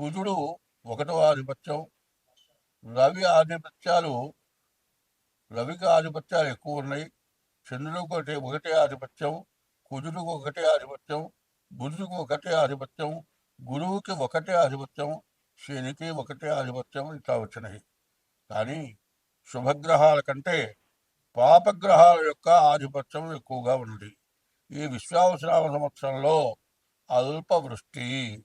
కుజుడు ఒకటవ ఆధిపత్యం. రవి ఆధిపత్యాలు రవికి ఆధిపత్యాలు ఎక్కువ ఉన్నాయి. చంద్రుడికి ఒకటి ఒకటే ఆధిపత్యం. కుజుడికి ఒకటే ఆధిపత్యం. బుధుడికి ఒకటే ఆధిపత్యం. గురువుకి ఒకటే ఆధిపత్యం. శనికి ఒకటే ఆధిపత్యం. ఇట్లా వచ్చినాయి. కానీ శుభగ్రహాల కంటే పాపగ్రహాల యొక్క ఆధిపత్యం ఎక్కువగా ఉంది. ఈ విశ్వావసరామ సంవత్సరంలో అల్ప వృష్టి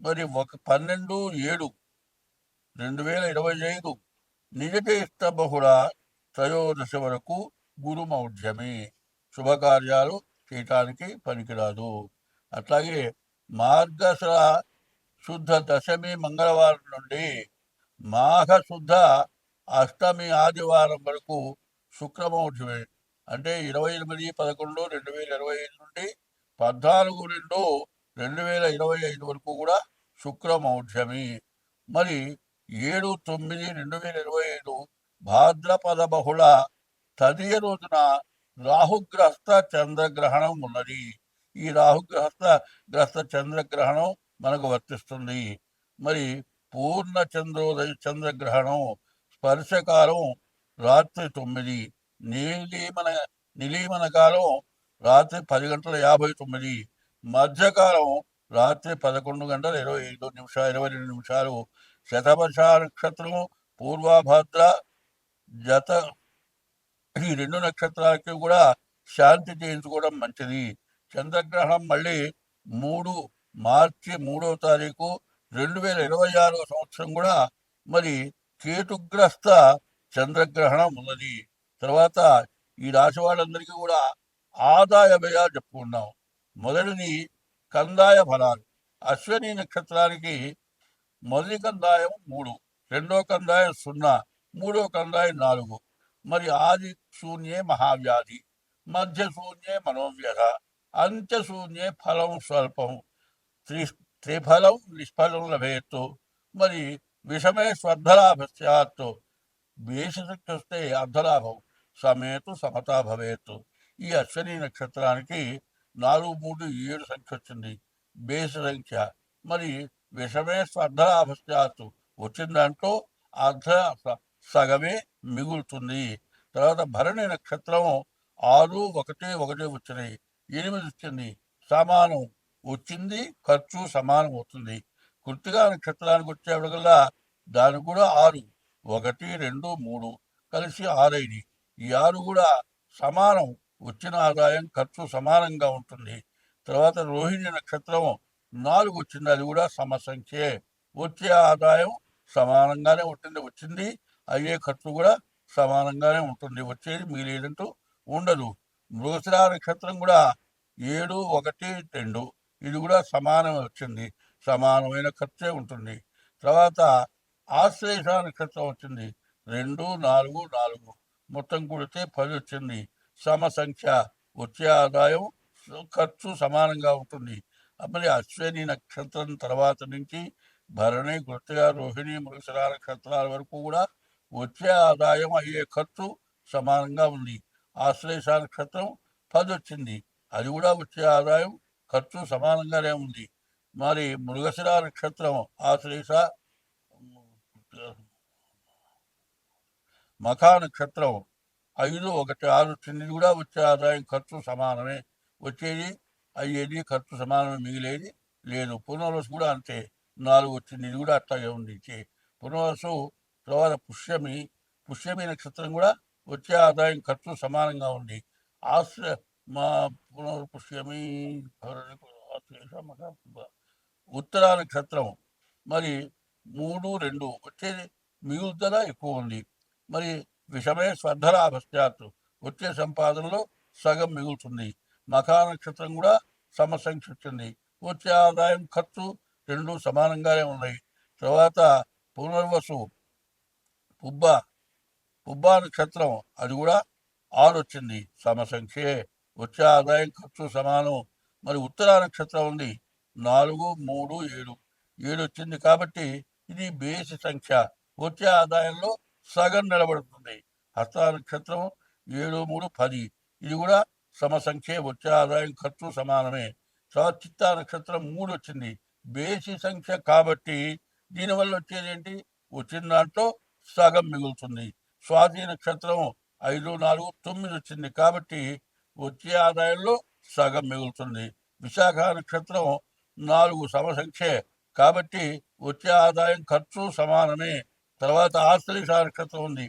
మరి ఒక పన్నెండు ఏడు రెండు వేల ఇరవై ఐదు నిజ బహుళ త్రయోదశి వరకు గురుమౌఢ్యమే శుభకార్యాలు చేయటానికి పనికిరాదు. అట్లాగే మార్గశిర శుద్ధ దశమి మంగళవారం నుండి మాఘ శుద్ధ అష్టమి ఆదివారం వరకు శుక్రమౌఢ్యమే. అంటే ఇరవై ఎనిమిది పదకొండు రెండు వేల ఇరవై ఐదు నుండి పద్నాలుగు రెండు రెండు వేల ఇరవై ఐదు వరకు కూడా శుక్రమౌఢ్యమి మరి ఏడు తొమ్మిది రెండు వేల ఇరవై ఐదు భాద్రపద బహుళ తదియ రోజున రాహుగ్రస్త చంద్రగ్రహణం ఉన్నది. ఈ రాహుగ్రస్త గ్రస్త చంద్రగ్రహణం మనకు వర్తిస్తుంది. మరి పూర్ణ చంద్రోదయ చంద్రగ్రహణం స్పర్శకాలం రాత్రి తొమ్మిది నీలిమన నిలీమన కాలం రాత్రి పది గంటల యాభై తొమ్మిది మధ్యకాలం రాత్రి పదకొండు గంటల ఇరవై ఐదు నిమిషాలు ఇరవై రెండు నిమిషాలు శతవర్ష నక్షత్రం పూర్వభద్ర జత ఈ రెండు నక్షత్రాలకి కూడా శాంతి చేయించుకోవడం మంచిది. చంద్రగ్రహణం మళ్ళీ మూడు మార్చి మూడవ తారీఖు రెండు వేల ఇరవై ఆరో సంవత్సరం కూడా మరి కేతుగ్రస్త చంద్రగ్రహణం ఉన్నది. తర్వాత ఈ రాశి వాళ్ళందరికీ కూడా ఆదాయ వ్యయాలు చెప్పుకున్నాం మొదటిది కందాయ ఫలాలు. అశ్విని నక్షత్రానికి మొదటి కందాయం మూడు రెండో కందాయం సున్నా మూడో కందాయం నాలుగు మరి ఆది శూన్యే మహావ్యాధి మధ్య శూన్యే మనోవ్యధ అంత్య శూన్యే ఫలం స్వల్పం త్రి త్రిఫలం నిష్ఫలం లభేత్తు మరి విషమే స్వర్ధలాభ స్యాత్ వేషశక్తి వస్తే అర్ధలాభం సమేతు సమతా భవేత్తు. ఈ అశ్విని నక్షత్రానికి నాలుగు మూడు ఏడు సంఖ్య వచ్చింది బేస్ సంఖ్య. మరి విషమే స్వర్ధలాభ స్యాత్ వచ్చిన దాంట్లో అర్ధ సగమే మిగులుతుంది. తర్వాత భరణి నక్షత్రం ఆరు ఒకటి ఒకటి వచ్చినాయి ఎనిమిది వచ్చింది. సమానం. వచ్చింది ఖర్చు సమానం అవుతుంది. కృతిగా నక్షత్రానికి వచ్చేప్పటికల్లా దానికి కూడా ఆరు. ఒకటి రెండు మూడు కలిసి ఆరైంది. ఈ ఆరు కూడా సమానం. వచ్చిన ఆదాయం ఖర్చు సమానంగా ఉంటుంది. తర్వాత రోహిణి నక్షత్రం నాలుగు వచ్చింది. అది కూడా సమసంఖ్యే. వచ్చే ఆదాయం సమానంగానే ఉంటుంది. వచ్చింది. అయ్యే ఖర్చు కూడా సమానంగానే ఉంటుంది. వచ్చేది మిగిలేదంటూ ఉండదు. మృగశిర నక్షత్రం కూడా ఏడు ఒకటి రెండు. ఇది కూడా సమానం వచ్చింది. సమానమైన ఖర్చే ఉంటుంది. తర్వాత ఆశ్లేష నక్షత్రం వచ్చింది. రెండు నాలుగు నాలుగు. మొత్తం కూడితే పది వచ్చింది. సమ సంఖ్య వచ్చే ఆదాయం ఖర్చు సమానంగా ఉంటుంది. మరి అశ్విని నక్షత్రం తర్వాత నుంచి భరణి గుర్తుగా రోహిణి మృగశిర నక్షత్రాల వరకు కూడా వచ్చే ఆదాయం అయ్యే ఖర్చు సమానంగా ఉంది. ఆశ్లేష నక్షత్రం పది వచ్చింది. అది కూడా వచ్చే ఆదాయం ఖర్చు సమానంగానే ఉంది. మరి మృగశిర నక్షత్రం ఆశ్లేష మఖా నక్షత్రం ఐదు ఒకటి ఆరు వచ్చింది కూడా వచ్చే ఆదాయం ఖర్చు సమానమే. వచ్చేది అయ్యేది ఖర్చు సమానమే మిగిలేది లేదు. పునర్వసు కూడా అంతే. నాలుగు వచ్చింది ఇది కూడా అట్లాగే ఉంది పునర్వసు తర్వాత పుష్యమి. పుష్యమి నక్షత్రం కూడా వచ్చే ఆదాయం ఖర్చు సమానంగా ఉంది. ఆశ్ర మా పునర్పుష్యమి ఉత్తర నక్షత్రం. మరి మూడు రెండు వచ్చేది మిగులుతల ఎక్కువ ఉంది. మరి విషమే స్వర్ధలాభశ్చాత్ వచ్చే సంపాదనలో సగం మిగులుతుంది. మఖా నక్షత్రం కూడా సమసంఖ్య వచ్చింది వచ్చే ఆదాయం ఖర్చు రెండు సమానంగానే ఉన్నాయి. తర్వాత పునర్వసు పుబ్బ పుబ్బ నక్షత్రం అది కూడా ఆరు వచ్చింది. సమసంఖ్యే వచ్చే ఆదాయం ఖర్చు సమానం. మరి ఉత్తర నక్షత్రం ఉంది. నాలుగు మూడు ఏడు. ఏడు వచ్చింది కాబట్టి ఇది బేసి సంఖ్య. వచ్చే ఆదాయంలో సగం నిలబడుతుంది. హస్త నక్షత్రం ఏడు మూడు పది. ఇది కూడా సమసంఖ్యే వచ్చే ఆదాయం ఖర్చు సమానమే. తర్వాత చిత్తా నక్షత్రం మూడు వచ్చింది. బేసి సంఖ్య కాబట్టి దీనివల్ల వచ్చేది ఏంటి? వచ్చిన దాంట్లో సగం మిగులుతుంది. స్వాతి నక్షత్రం ఐదు నాలుగు తొమ్మిది వచ్చింది కాబట్టి వచ్చే ఆదాయంలో సగం మిగులుతుంది. విశాఖ నక్షత్రం నాలుగు సమసంఖ్యే కాబట్టి వచ్చే ఆదాయం ఖర్చు సమానమే. తర్వాత ఆస్తి సారక్షత ఉంది.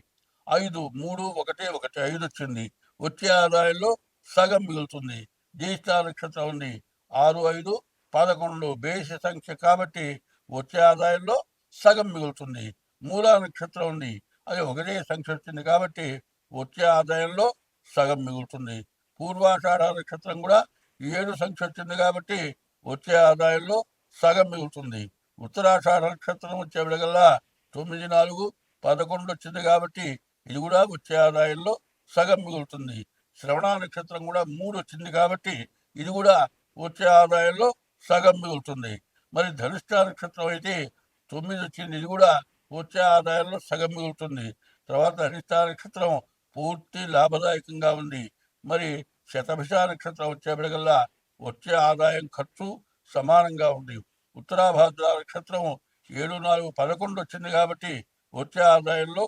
ఐదు మూడు ఒకటి ఒకటి ఐదు వచ్చింది. వచ్చే ఆదాయంలో సగం మిగులుతుంది. జ్యేష్ఠ నక్షత్రం ఉంది. ఆరు ఐదు పదకొండు బేసి సంఖ్య కాబట్టి వచ్చే ఆదాయంలో సగం మిగులుతుంది. మూలా నక్షత్రం ఉంది. అది ఒకటే సంఖ్య వచ్చింది కాబట్టి వచ్చే ఆదాయంలో సగం మిగులుతుంది. పూర్వాషాఢ నక్షత్రం కూడా ఏడు సంఖ్య వచ్చింది కాబట్టి వచ్చే ఆదాయంలో సగం మిగులుతుంది. ఉత్తరాషాఢ నక్షత్రం వచ్చే విడగల్లా తొమ్మిది నాలుగు పదకొండు వచ్చింది కాబట్టి ఇది కూడా వచ్చే ఆదాయంలో సగం మిగులుతుంది. శ్రవణ నక్షత్రం కూడా మూడు వచ్చింది కాబట్టి ఇది కూడా వచ్చే ఆదాయంలో సగం మిగులుతుంది. మరి ధనిష్ట నక్షత్రం అయితే తొమ్మిది వచ్చింది ఇది కూడా వచ్చే ఆదాయంలో సగం మిగులుతుంది. తర్వాత ధనిష్ట నక్షత్రం పూర్తి లాభదాయకంగా ఉంది. మరి శతభిష నక్షత్రం వచ్చేప్పటికల్లా వచ్చే ఆదాయం ఖర్చు సమానంగా ఉంది. ఉత్తరాభాద్ర నక్షత్రం ఏడు నాలుగు పదకొండు వచ్చింది కాబట్టి వచ్చే ఆదాయంలో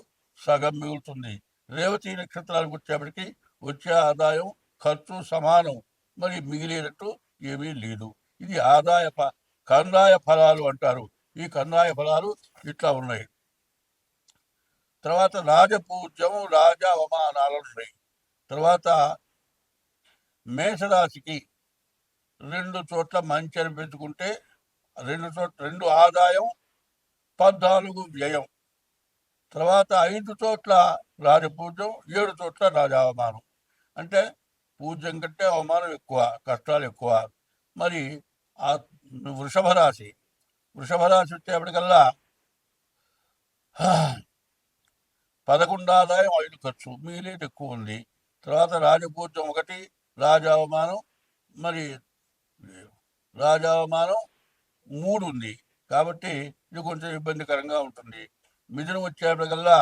సగం మిగులుతుంది. రేవతి నక్షత్రాలకు వచ్చేప్పటికి వచ్చే ఆదాయం ఖర్చు సమానం. మరి మిగిలినట్టు ఏమీ లేదు. ఇది ఆదాయ ప కందాయ ఫలాలు అంటారు. ఈ కందాయ ఫలాలు ఇట్లా ఉన్నాయి. తర్వాత రాజపూజ్యం రాజ అవమానాలు ఉన్నాయి. తర్వాత మేషరాశికి రెండు చోట్ల మంచి అనిపించుకుంటే రెండు చోట్ల రెండు ఆదాయం పద్నాలుగు వ్యయం. తర్వాత ఐదు చోట్ల రాజపూజ్యం ఏడు చోట్ల రాజావమానం అంటే పూజ్యం కంటే అవమానం ఎక్కువ కష్టాలు ఎక్కువ. మరి ఆ వృషభ రాశి వృషభ రాశి వచ్చేప్పటికల్లా పదకొండు ఆదాయం ఐదు ఖర్చు మిగిలేది ఎక్కువ ఉంది. తర్వాత రాజపూజ్యం ఒకటి రాజావమానం మరి రాజావమానం మూడు ఉంది. కాబట్టి ఇది కొంచెం ఇబ్బందికరంగా ఉంటుంది. మిథునం వచ్చేప్పటికల్లా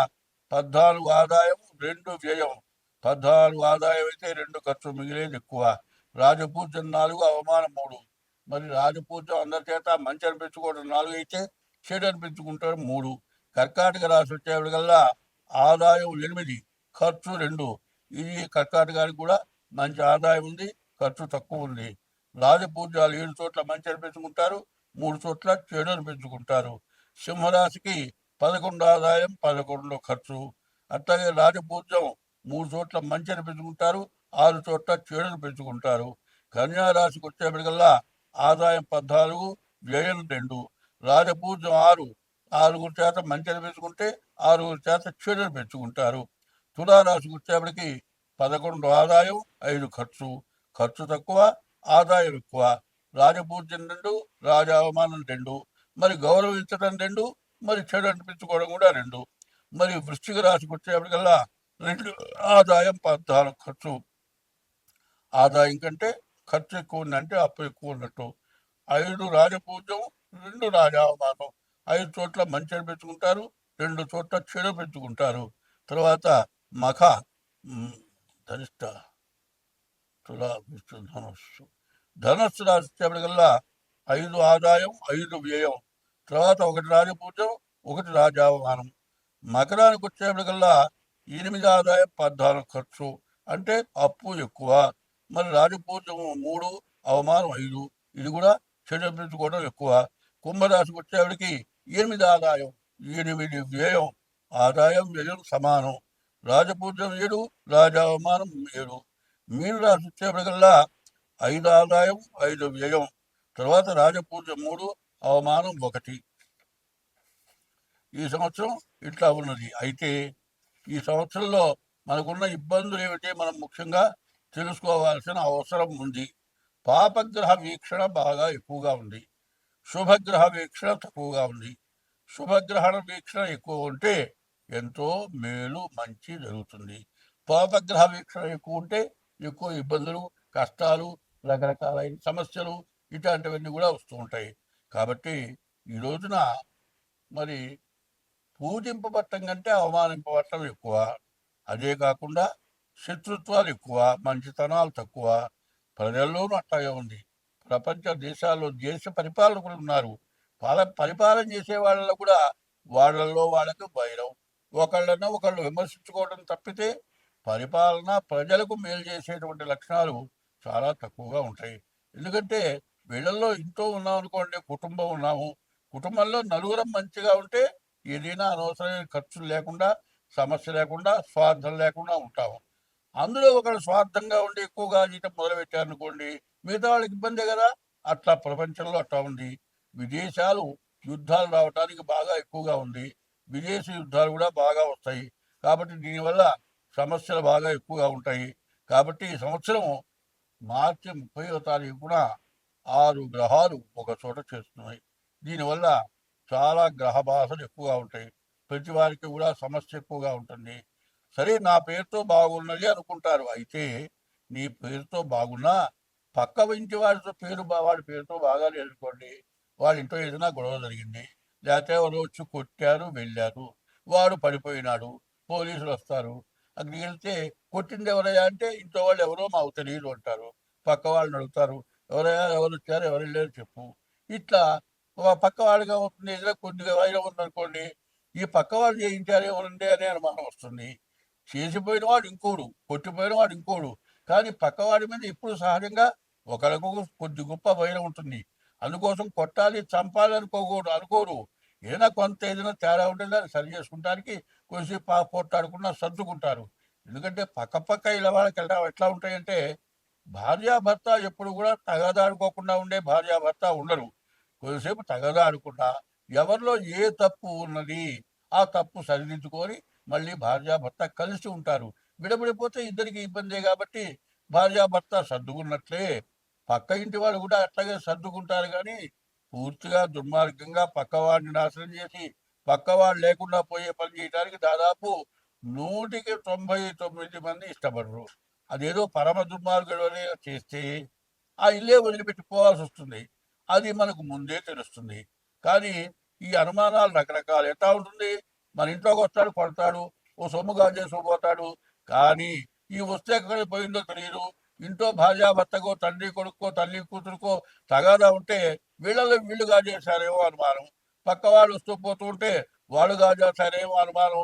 పద్నాలుగు ఆదాయం రెండు వ్యయం. పద్నాలుగు ఆదాయం అయితే రెండు ఖర్చు మిగిలేది ఎక్కువ. రాజపూజ్యం నాలుగు అవమానం మూడు. మరి రాజపూజ్యం అందరి చేత మంచి అనిపించుకోవడం నాలుగు అయితే చెడు అనిపించుకుంటారు మూడు. కర్కాటక రాశి వచ్చేప్పటికల్లా ఆదాయం ఎనిమిది ఖర్చు రెండు. ఇది కర్కాటకానికి కూడా మంచి ఆదాయం ఉంది ఖర్చు తక్కువ ఉంది. రాజపూజ్యాలు ఏడు చోట్ల మంచి అనిపించుకుంటారు మూడు చోట్ల చెడు అనిపించుకుంటారు సింహరాశికి పదకొండు ఆదాయం పదకొండు ఖర్చు. అట్లాగే రాజపూజ్యం మూడు చోట్ల మంచి అనిపించుకుంటారు ఆరు చోట్ల చెడును పెంచుకుంటారు. కన్యా రాశికి వచ్చేప్పటికల్లా ఆదాయం పద్నాలుగు వ్యయం రెండు. రాజపూజ్యం ఆరు ఆరుగురు చేత మంచిని పెంచుకుంటే ఆరుగురు చేత చెడుని పెంచుకుంటారు. తులారాశికి వచ్చేప్పటికి పదకొండు ఆదాయం ఐదు ఖర్చు. ఖర్చు తక్కువ ఆదాయం ఎక్కువ. రాజపూజ్యం రెండు రాజావమానం రెండు మరి గౌరవించడం రెండు మరి చెడు అనిపించుకోవడం కూడా రెండు. మరి వృశ్చిక రాశికి వచ్చేప్పటికల్లా రెండు ఆదాయం పద్నాలుగు ఖర్చు. ఆదాయం కంటే ఖర్చు ఎక్కువ ఉంది అంటే అప్పు ఎక్కువ ఉన్నట్టు. ఐదు రాజపూజ్యం రెండు రాజావమానం ఐదు చోట్ల మంచి పెంచుకుంటారు రెండు చోట్ల చెడు పెంచుకుంటారు తర్వాత మఖ ధనిష్ట తులా విష్ణు ధనుస్సు. ధనస్సు రాశి వచ్చేప్పటికల్లా ఐదు ఆదాయం ఐదు వ్యయం. తర్వాత ఒకటి రాజపూజ్యం ఒకటి రాజావమానం. మకరానికి వచ్చేప్పటికల్లా ఎనిమిది ఆదాయం పద్నాలుగు ఖర్చు. అంటే అప్పు ఎక్కువ. మరి రాజపూజ్యం మూడు అవమానం ఐదు. ఇది కూడా చెడపించుకోవడం ఎక్కువ. కుంభరాశికి వచ్చేవాడికి ఎనిమిది ఆదాయం ఎనిమిది వ్యయం. ఆదాయం వ్యయం సమానం. రాజపూజ్యం ఏడు రాజావమానం ఏడు. మీన రాశి వచ్చేప్పటికల్లా ఐదు ఆదాయం ఐదు వ్యయం. తర్వాత రాజపూజ మూడు అవమానం ఒకటి. ఈ సంవత్సరం ఇట్లా ఉన్నది. అయితే ఈ సంవత్సరంలో మనకున్న ఇబ్బందులు ఏమిటి? మనం ముఖ్యంగా తెలుసుకోవాల్సిన అవసరం ఉంది. పాపగ్రహ వీక్షణ బాగా ఎక్కువగా ఉంది. శుభగ్రహ వీక్షణ తక్కువగా ఉంది. శుభగ్రహణ వీక్షణ ఎక్కువ ఉంటే ఎంతో మేలు మంచి జరుగుతుంది. పాపగ్రహ వీక్షణ ఎక్కువ ఉంటే ఎక్కువ ఇబ్బందులు కష్టాలు రకరకాలైన సమస్యలు ఇట్లాంటివన్నీ కూడా వస్తూ ఉంటాయి. కాబట్టి ఈ రోజున మరి పూజింపబట్టం కంటే అవమానింపబట్టం ఎక్కువ. అదే కాకుండా శత్రుత్వాలు ఎక్కువ మంచితనాలు తక్కువ. ప్రజల్లోనూ అట్లాగే ఉంది. ప్రపంచ దేశాల్లో దేశ పరిపాలకులు ఉన్నారు. పాల పరిపాలన చేసే వాళ్ళలో కూడా వాళ్ళల్లో వాళ్ళకు వైరం ఒకళ్ళన ఒకళ్ళు విమర్శించుకోవడం తప్పితే పరిపాలన ప్రజలకు మేలు చేసేటువంటి లక్షణాలు చాలా తక్కువగా ఉంటాయి. ఎందుకంటే వీళ్ళల్లో ఇంట్లో ఉన్నాం అనుకోండి కుటుంబం ఉన్నాము. కుటుంబంలో నలుగురం మంచిగా ఉంటే ఏదైనా అనవసరమైన ఖర్చులు లేకుండా సమస్య లేకుండా స్వార్థం లేకుండా ఉంటాము. అందులో ఒకరు స్వార్థంగా ఉండి ఎక్కువగా జీతం మొదలుపెట్టారనుకోండి మిగతా వాళ్ళకి ఇబ్బందే కదా. అట్లా ప్రపంచంలో అట్లా ఉంది. విదేశాలు యుద్ధాలు రావడానికి బాగా ఎక్కువగా ఉంది. విదేశీ యుద్ధాలు కూడా బాగా వస్తాయి. కాబట్టి దీనివల్ల సమస్యలు బాగా ఎక్కువగా ఉంటాయి. కాబట్టి ఈ సంవత్సరం మార్చి ముప్పైవ తారీఖున ఆరు గ్రహాలు ఒక చోట చేస్తున్నాయి. దీనివల్ల చాలా గ్రహ బాధలు ఎక్కువగా ఉంటాయి. ప్రతి వారికి కూడా సమస్య ఎక్కువగా ఉంటుంది. సరే నా పేరుతో బాగున్నది అనుకుంటారు. అయితే నీ పేరుతో బాగున్నా పక్క ఇంటి వాడితో పేరు వాడి పేరుతో బాగా అనుకోండి. వాళ్ళ ఇంట్లో ఏదైనా గొడవ జరిగింది. లేకపోతే వాళ్ళు వచ్చి కొట్టారు వెళ్ళారు. వాడు పడిపోయినాడు. పోలీసులు వస్తారు. అక్కడికి వెళ్తే కొట్టింది ఎవరయ్యా అంటే ఇంట్లో వాళ్ళు ఎవరో మాకు తెలియదు అంటారు. పక్క వాళ్ళని అడుగుతారు. ఎవరయ్యా ఎవరు వచ్చారు ఎవరు వెళ్ళారు చెప్పు. ఇట్లా పక్క వాళ్ళుగా ఉంటుంది ఏదైనా కొద్దిగా వైరం ఉందనుకోండి ఈ పక్క వాళ్ళు చేయించారు ఎవరుండే అనే అనుమానం వస్తుంది. చేసిపోయిన వాడు ఇంకోడు కొట్టిపోయిన వాడు ఇంకోడు. కానీ పక్కవాడి మీద ఇప్పుడు సహజంగా ఒకరికి కొద్ది గొప్ప వైరం ఉంటుంది. అందుకోసం కొట్టాలి చంపాలి అనుకోకూడదు అనుకోరు. ఏదైనా కొంత ఏదైనా తేడా ఉంటే దాన్ని సరి చేసుకుంటానికి కొద్దిసేపు పా పోట్లాడుకున్నా సర్దుకుంటారు. ఎందుకంటే పక్క పక్క ఇలా వాళ్ళకి ఎలా ఎట్లా ఉంటాయంటే భార్యాభర్త ఎప్పుడు కూడా తగదాడుకోకుండా ఉండే భార్యాభర్త ఉండరు. కొద్దిసేపు తగదాడుకుండా ఎవరిలో ఏ తప్పు ఉన్నది ఆ తప్పు సరిదిద్దుకొని మళ్ళీ భార్యాభర్త కలిసి ఉంటారు. విడబడిపోతే ఇద్దరికి ఇబ్బందే కాబట్టి భార్యాభర్త సర్దుకున్నట్లే. పక్క ఇంటి వాళ్ళు కూడా అట్లాగే సర్దుకుంటారు కానీ పూర్తిగా దుర్మార్గంగా పక్కవాడిని నాశనం చేసి పక్కవాడు లేకుండా పోయే పని చేయడానికి దాదాపు నూటికి తొంభై తొమ్మిది మంది ఇష్టపడరు. అదేదో పరమ దుర్మార్గుడు చేస్తే ఆ ఇల్లే వదిలిపెట్టి పోవాల్సి వస్తుంది. అది మనకు ముందే తెలుస్తుంది. కానీ ఈ అనుమానాలు రకరకాలు ఎట్లా ఉంటుంది? మన ఇంట్లోకి వస్తాడు కొడతాడు ఓ సొమ్ము కాజేసి పోతాడు. కానీ ఈ వస్తే ఎక్కడ పోయిందో తెలియదు. ఇంట్లో భార్యాభర్తకో తండ్రి కొడుకో తల్లి కూతురుకో తగాదా ఉంటే వీళ్ళలో వీళ్ళు కాజేశారేమో అనుమానం. పక్క వాళ్ళు వస్తూ పోతూ ఉంటే వాళ్ళు కాజేశారేమో అనుమానం.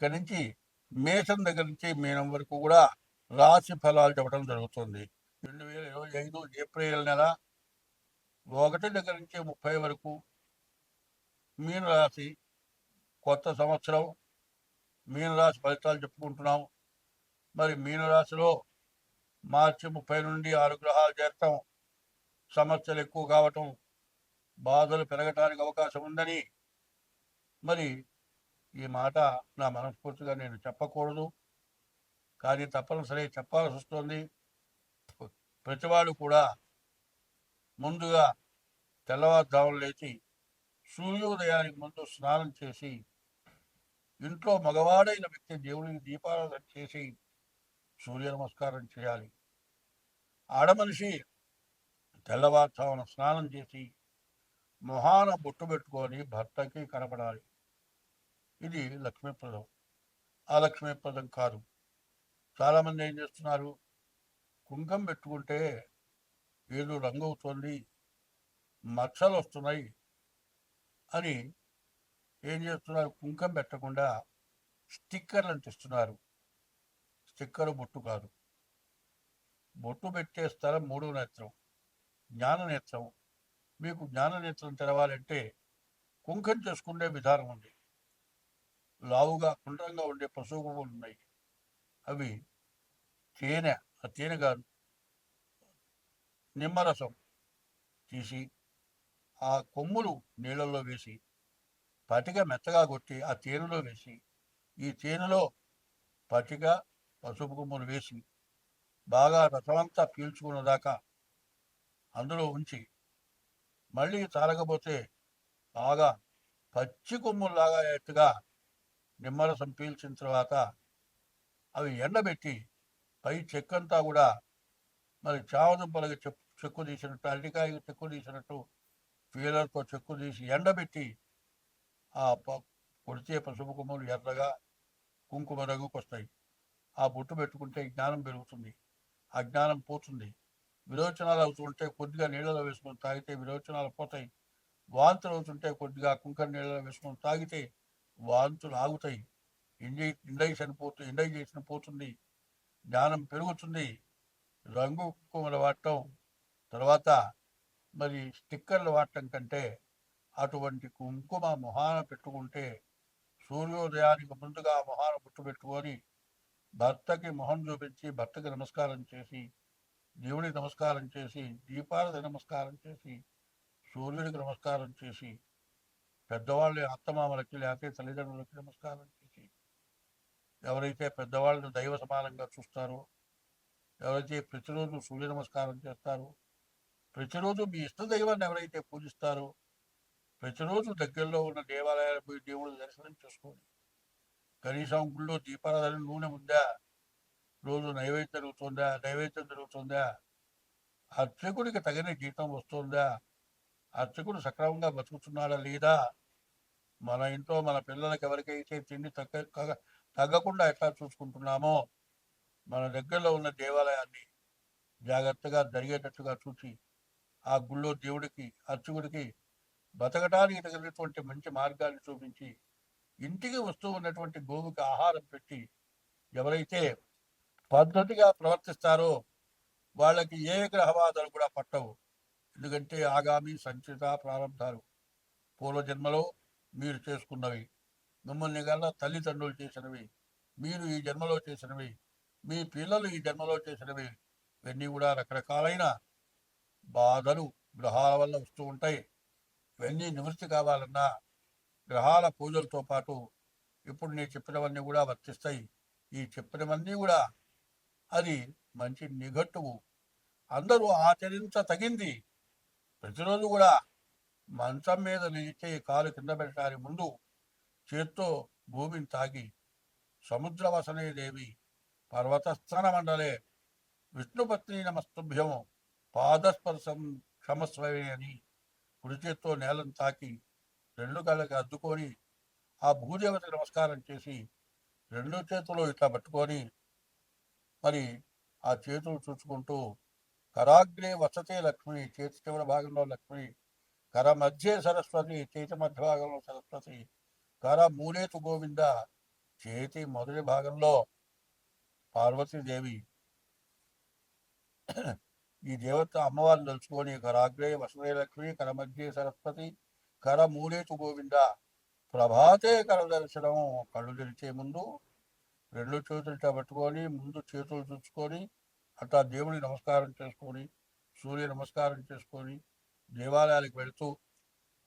ఇక్కడి నుంచి మేషం దగ్గర నుంచి మీనం వరకు కూడా రాశి ఫలాలు చెప్పడం జరుగుతుంది. రెండు వేల ఇరవై ఐదు ఏప్రిల్ నెల ఒకటి దగ్గర నుంచి ముప్పై వరకు మీనరాశి కొత్త సంవత్సరం మీనరాశి ఫలితాలు చెప్పుకుంటున్నాం. మరి మీనరాశిలో మార్చి ముప్పై నుండి ఆరు గ్రహాలు చేరటం సమస్యలు ఎక్కువ కావటం బాధలు పెరగటానికి అవకాశం ఉందని మరి ఈ మాట నా మనస్ఫూర్తిగా నేను చెప్పకూడదు. కానీ తప్పనిసరి చెప్పాల్సి వస్తుంది. ప్రతివాడు కూడా ముందుగా తెల్లవారుజామున లేచి సూర్యోదయానికి ముందు స్నానం చేసి ఇంట్లో మగవాడైన వ్యక్తి దేవుడికి దీపారాధన చేసి సూర్య నమస్కారం చేయాలి. ఆడమనిషి తెల్లవారుజామున స్నానం చేసి మొహాన బొట్టు పెట్టుకొని భర్తకి కనపడాలి. ఇది లక్ష్మీప్రదం ఆ లక్ష్మీప్రదం కాదు. చాలామంది ఏం చేస్తున్నారు? కుంకం పెట్టుకుంటే ఏదో రంగు అవుతుంది మచ్చలు వస్తున్నాయి అని ఏం చేస్తున్నారు? కుంకం పెట్టకుండా స్టిక్కర్లు అంటిస్తున్నారు. స్టిక్కర్ బొట్టు కాదు. బొట్టు పెట్టే స్థలం మూడో నేత్రం జ్ఞాన నేత్రం. మీకు జ్ఞాన నేత్రం తెరవాలంటే కుంకం చేసుకునే విధానం ఉంది. లావుగా కుండ్రంగా ఉండే పశువు ఉన్నాయి. అవి తేనె ఆ తేనె గారు నిమ్మరసం తీసి ఆ కొమ్ములు నీళ్ళల్లో వేసి పటిక మెత్తగా కొట్టి ఆ తేనెలో వేసి ఈ తేనెలో పటిక పసుపు కొమ్ములు వేసి బాగా రసమంతా పీల్చుకున్న దాకా అందులో ఉంచి మళ్ళీ తారకపోతే బాగా పచ్చి కొమ్ముల్లాగా ఎత్తుగా నిమ్మరసం పీల్చిన తర్వాత అవి ఎండబెట్టి పై చెక్కంతా కూడా మరి చావదుంపలకి చెక్కు చెక్కు తీసినట్టు అరటికాయకి చెక్కు తీసినట్టు పీలర్తో చెక్కు తీసి ఎండబెట్టి ఆ ప- కొడితే పసుపు కొమ్మలు ఎర్రగా కుంకుమ రంగుకు వస్తాయి. ఆ బొట్టు పెట్టుకుంటే జ్ఞానం పెరుగుతుంది. ఆ జ్ఞానం పోతుంది. విరోచనాలు అవుతుంటే కొద్దిగా నీళ్ళలో వేసుకొని తాగితే విరోచనాలు పోతాయి. వాంతులు అవుతుంటే కొద్దిగా కుంకర నీళ్ళలో వేసుకొని తాగితే వాంతులు ఆగుతాయి. ఇండై ఇండైషన్ పోతు ఇండైజేషన్ పోతుంది. జ్ఞానం పెరుగుతుంది. రంగు కుంకుమలు వాడటం తర్వాత మరి స్టిక్కర్లు వాడటం కంటే అటువంటి కుంకుమ మొహాన పెట్టుకుంటే సూర్యోదయానికి ముందుగా మొహాన పుట్టు పెట్టుకొని భర్తకి మొహం చూపించి భర్తకి నమస్కారం చేసి దేవుడికి నమస్కారం చేసి దీపాలకు నమస్కారం చేసి సూర్యుడికి నమస్కారం చేసి పెద్దవాళ్ళు అత్తమామలకి లేకపోతే తల్లిదండ్రులకి నమస్కారం చేసి ఎవరైతే పెద్దవాళ్ళని దైవ సమానంగా చూస్తారో ఎవరైతే ప్రతిరోజు సూర్య నమస్కారం చేస్తారో ప్రతిరోజు మీ ఇష్ట దైవాన్ని ఎవరైతే పూజిస్తారో ప్రతిరోజు దగ్గరలో ఉన్న దేవాలయాలకు పోయి దేవుడు దర్శనం చేసుకోండి కనీసం గుళ్ళో దీపారాధన నూనె ఉందా రోజు నైవేద్యం జరుగుతుందా నైవేద్యం జరుగుతుందా అర్చకుడికి తగిన జీతం వస్తుందా అర్చకుడు సక్రమంగా బతుకుతున్నాడా లేదా మన ఇంట్లో మన పిల్లలకి ఎవరికైతే తిండి తగ్గ తగ్గకుండా ఎట్లా చూసుకుంటున్నామో మన దగ్గరలో ఉన్న దేవాలయాన్ని జాగ్రత్తగా జరిగేటట్టుగా చూసి ఆ గుళ్ళో దేవుడికి అర్చకుడికి బతకడానికి తగినటువంటి మంచి మార్గాన్ని చూపించి ఇంటికి వస్తూ ఉన్నటువంటి గోవుకి ఆహారం పెట్టి ఎవరైతే పద్ధతిగా ప్రవర్తిస్తారో వాళ్ళకి ఏ గ్రహవాదాలు కూడా పట్టవు. ఎందుకంటే ఆగామి సంచిత ప్రారంభాలు పూర్వజన్మలో మీరు చేసుకున్నవి. మిమ్మల్ని కన్నా తల్లిదండ్రులు చేసినవి మీరు ఈ జన్మలో చేసినవి మీ పిల్లలు ఈ జన్మలో చేసినవి ఇవన్నీ కూడా రకరకాలైన బాధలు గ్రహాల వల్ల వస్తూ ఉంటాయి. ఇవన్నీ నివృత్తి కావాలన్నా గ్రహాల పూజలతో పాటు ఇప్పుడు నేను చెప్పినవన్నీ కూడా వర్తిస్తాయి. ఈ చెప్పినవన్నీ కూడా అది మంచి నిఘట్టువు అందరూ ఆచరించ తగింది. ప్రతిరోజు కూడా మంచం మీద నిలిచే కాలు కింద పెట్టడానికి ముందు చేత్తో భూమిని తాగి సముద్రవసనే దేవి పర్వతస్థాన మండలే విష్ణుపత్ని నమస్తుభ్యం పాదస్పర్శం క్షమస్వమే అని కుడి చేత్తో నేలను తాకి రెండు కళ్ళకి అద్దుకొని ఆ భూదేవతకి నమస్కారం చేసి రెండు చేతులు ఇట్లా పట్టుకొని మరి ఆ చేతులు చూసుకుంటూ కరాగ్రే వసతే లక్ష్మి చేతి చివరి భాగంలో లక్ష్మి కర మధ్య సరస్వతి చేతి మధ్య భాగంలో సరస్వతి. కర మూలేతు గోవింద చేతి మొదటి భాగంలో పార్వతీదేవి. ఈ దేవత అమ్మవారిని తలుచుకొని కరాగ్రే వసుదే లక్ష్మి కర మధ్య సరస్వతి కర మూలేతు గోవింద. ప్రభాతే కర దర్శనం కళ్ళు తెరిచే ముందు రెండు చేతులు ఇట్లా పట్టుకొని ముందు చేతులు చూసుకొని అట్లా దేవుడి నమస్కారం చేసుకొని సూర్య నమస్కారం చేసుకొని దేవాలయాలకు వెళుతూ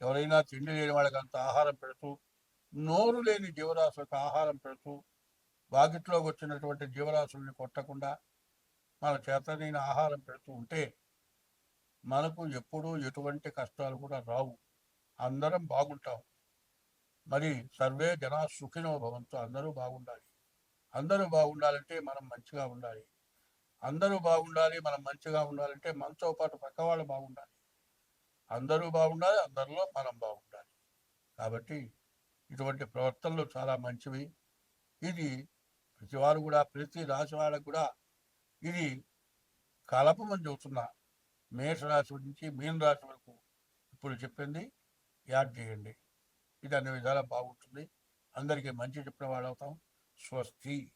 ఎవరైనా తిండి లేని వాళ్ళకంత అంత ఆహారం పెడుతూ నోరు లేని జీవరాశులకు ఆహారం పెడుతూ వాకిట్లోకి వచ్చినటువంటి జీవరాశుల్ని కొట్టకుండా మన చేతనైన ఆహారం పెడుతూ ఉంటే మనకు ఎప్పుడూ ఎటువంటి కష్టాలు కూడా రావు. అందరం బాగుంటాం. మరి సర్వే జనా సుఖినో భవంతో. అందరూ బాగుండాలి. అందరూ బాగుండాలంటే మనం మంచిగా ఉండాలి. అందరూ బాగుండాలి మనం మంచిగా ఉండాలంటే మనతో పాటు పక్క వాళ్ళు బాగుండాలి. అందరూ బాగుండాలి అందరిలో మనం బాగుండాలి. కాబట్టి ఇటువంటి ప్రవర్తనలు చాలా మంచివి. ఇది ప్రతివారు కూడా ప్రతి రాశి వాళ్ళకు కూడా ఇది కలపమని చెబుతున్నా. మేషరాశి నుంచి మీన రాశి వరకు ఇప్పుడు చెప్పింది యాడ్ చేయండి. ఇది అన్ని విధాలా బాగుంటుంది. అందరికీ మంచి చెప్పిన వాళ్ళు అవుతాం. స్వస్తి.